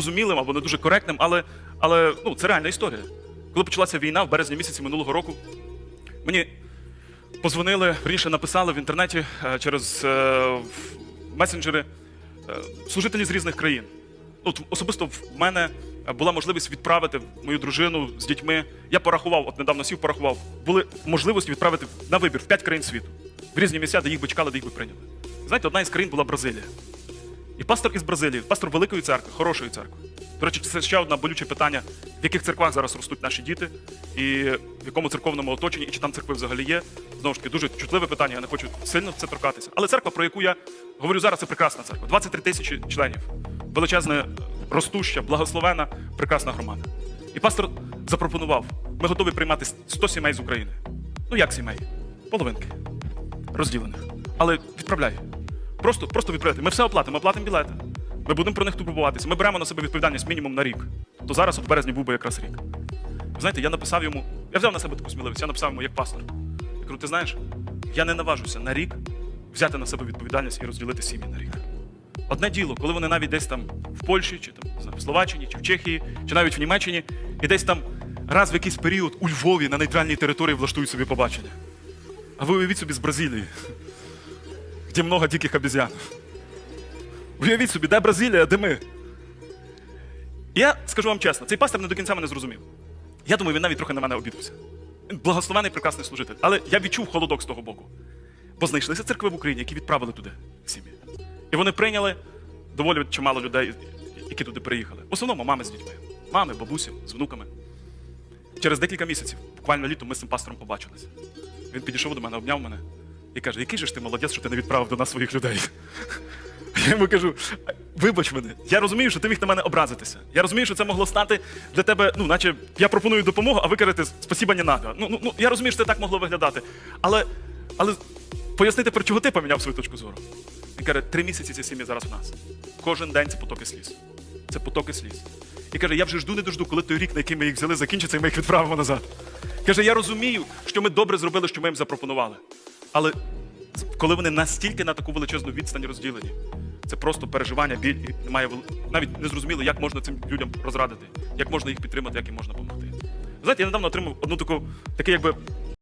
незрозумілим або не дуже коректним, але, але ну, це реальна історія. Коли почалася війна в березні місяці минулого року, мені позвонили, верніше написали в інтернеті е, через е, месенджери е, служителі з різних країн. От особисто в мене була можливість відправити мою дружину з дітьми. Я порахував, от недавно сів, порахував. Були можливості відправити на вибір в п'ять країн світу, в різні місця, де їх би чекали, де їх би прийняли. Знаєте, одна із країн була Бразилія. І пастор із Бразилії, пастор великої церкви, хорошої церкви. До речі, це ще одне болюче питання, в яких церквах зараз ростуть наші діти, і в якому церковному оточенні, і чи там церкви взагалі є. Знову ж таки, дуже чутливе питання, я не хочу сильно в це торкатися. Але церква, про яку я говорю зараз, це прекрасна церква. 23 тисячі членів. Величезна, ростуща, благословена, прекрасна громада. І пастор запропонував: ми готові приймати 100 сімей з України. Ну як сімей? Половинки розділених. Але відправляй. Просто, просто відправляйте. Ми все оплатимо, ми платимо білети. Ми будемо про них турбуватися. Ми беремо на себе відповідальність мінімум на рік. То зараз, в березні, був би якраз рік. Знаєте, я написав йому, я взяв на себе таку сміливість, я написав йому як пастор. Я кажу, ти знаєш, я не наважуся на рік взяти на себе відповідальність і розділити сім'ї на рік. Одне діло, коли вони навіть десь там в Польщі, чи там не знаю, в Словаччині, чи в Чехії, чи навіть в Німеччині, і десь там раз в якийсь період у Львові на нейтральній території влаштують собі побачення. А ви уявіть собі з Бразилії, де много диких обезьян. Уявіть собі, де Бразилія, де ми. Я скажу вам чесно, цей пастор не до кінця мене зрозумів. Я думаю, він навіть трохи на мене обідався. Він благословений, прекрасний служитель. Але я відчув холодок з того боку. Бо знайшлися церкви в Україні, які відправили туди сім'ї. І вони прийняли доволі чимало людей, які туди приїхали. В основному мами з дітьми. Мами, бабусі, з внуками. Через декілька місяців, буквально літом, ми з цим пастором побачилися. Він підійшов до мене, обняв мене і каже: який же ж ти молодець, що ти не відправив до нас своїх людей. Я йому кажу: вибач мене, я розумію, що ти міг на мене образитися. Я розумію, що це могло стати для тебе, ну, наче я пропоную допомогу, а ви кажете спасіба не надо. Ну, ну, ну, я розумію, що це так могло виглядати. Але, але поясни тепер, чого ти поміняв свою точку зору. Він каже, три місяці ця сім'я зараз у нас. Кожен день це потоки сліз. Це потоки сліз. І каже, я вже жду не дожду, коли той рік, на який ми їх взяли, закінчиться, і ми їх відправимо назад. Каже, я розумію, що ми добре зробили, що ми їм запропонували. Але коли вони настільки на таку величезну відстань розділені, це просто переживання, біль, і немає навіть не зрозуміло, як можна цим людям розрадити, як можна їх підтримати, як їм можна допомогти. Знаєте, я недавно отримав одну таку, такий якби